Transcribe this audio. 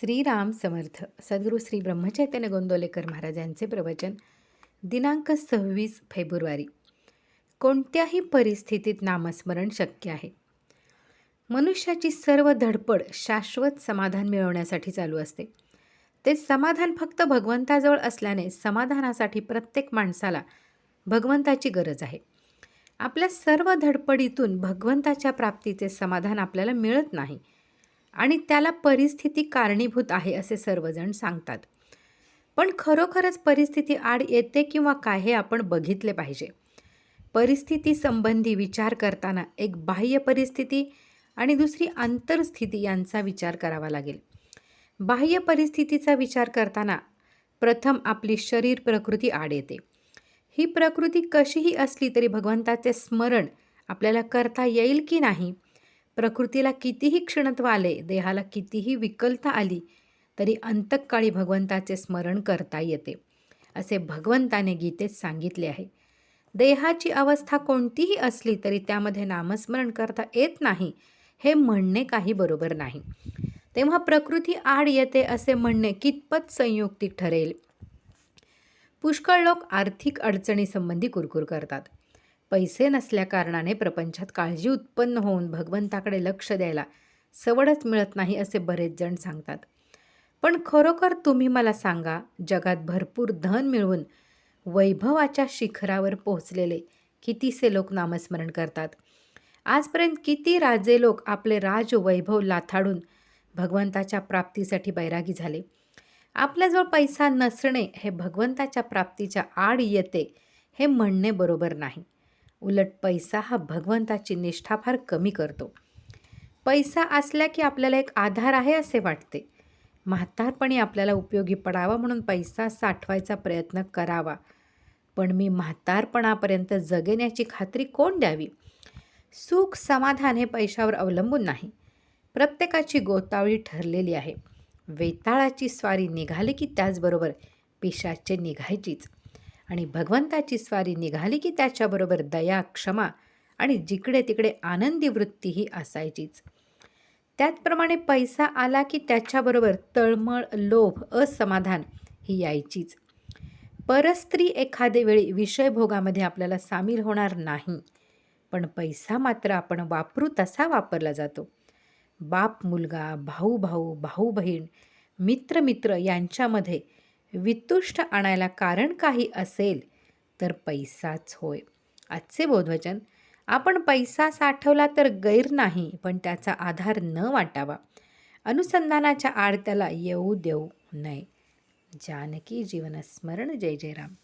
श्रीराम समर्थ सद्गुरू श्री ब्रह्मचैतन्य गोंदवलेकर महाराज यांचे प्रवचन दिनांक सव्वीस फेब्रुवारी. कोणत्याही परिस्थितीत नामस्मरण शक्य आहे. मनुष्याची सर्व धडपड शाश्वत समाधान मिळवण्यासाठी चालू असते. ते समाधान फक्त भगवंताजवळ असल्याने समाधानासाठी प्रत्येक माणसाला भगवंताची गरज आहे. आपल्या सर्व धडपडीतून भगवंताच्या प्राप्तीचे समाधान आपल्याला मिळत नाही. आणि त्याला परिस्थिती कारणीभूत आहे असे सर्वजण सांगतात. पण खरोखरच परिस्थिती आड येते किंवा काय हे आपण बघितले पाहिजे. परिस्थितीसंबंधी विचार करताना एक बाह्य परिस्थिती आणि दुसरी अंतरस्थिती यांचा विचार करावा लागेल. बाह्य परिस्थितीचा विचार करताना प्रथम आपली शरीर प्रकृती आड येते. ही प्रकृती कशीही असली तरी भगवंताचे स्मरण आपल्याला करता येईल की नाही प्रकृतीला कितीही क्षणत्व आले देहाला कितीही विकलता आली तरी अंतकाळी भगवंताचे स्मरण करता येते असे भगवंताने गीतेत सांगितले आहे. देहाची अवस्था कोणतीही असली तरी त्यामध्ये नामस्मरण करता येत नाही हे म्हणणे काही बरोबर नाही. तेव्हा प्रकृती आड येते असे म्हणणे कितपत संयुक्तिक ठरेल? पुष्कळ लोक आर्थिक अडचणीसंबंधी कुरकुर करतात. पैसे नसल्याकारणाने प्रपंचात काळजी उत्पन्न होऊन भगवंताकडे लक्ष द्यायला सवडच मिळत नाही असे बरेच जण सांगतात. पण खरोखर तुम्ही मला सांगा जगात भरपूर धन मिळवून वैभवाच्या शिखरावर पोहोचलेले कितीसे लोक नामस्मरण करतात? आजपर्यंत किती राजे लोक आपले राज वैभव लाथाडून भगवंताच्या प्राप्तीसाठी बैरागी झाले? आपल्याजवळ पैसा नसणे हे भगवंताच्या प्राप्तीच्या आड येते हे म्हणणे बरोबर नाही. उलट पैसा हा भगवंताची निष्ठा फार कमी करतो. पैसा असला की आपल्याला एक आधार आहे असे वाटते. म्हातारपणी आपल्याला उपयोगी पडावा म्हणून पैसा साठवायचा प्रयत्न करावा. पण मी म्हातारपणापर्यंत जगेन याची खात्री कोण द्यावी? सुख समाधान हे पैशावर अवलंबून नाही. प्रत्येकाची गोतावळी ठरलेली आहे. वेताळाची स्वारी निघाली की त्याचबरोबर पिशाचे निघायचीच. आणि भगवंताची स्वारी निघाली की त्याच्याबरोबर दया क्षमा आणि जिकडे तिकडे आनंदी वृत्तीही असायचीच. त्याचप्रमाणे पैसा आला की त्याच्याबरोबर तळमळ लोभ असमाधान ही यायचीच. परस्त्री एखादे वेळी विषयभोगामध्ये आपल्याला सामील होणार नाही पण पैसा मात्र आपण वापरू तसा वापरला जातो. बाप मुलगा भाऊ भाऊ भाऊ बहीण मित्र मित्र यांच्यामध्ये वितुष्ट आणायला कारण काही असेल तर पैसाच होय. आजचे बोधवचन आपण पैसा साठवला तर गैर नाही पण त्याचा आधार न वाटावा. अनुसंधानाच्या आड त्याला येऊ देऊ नये. जानकी जीवनस्मरण जय जय राम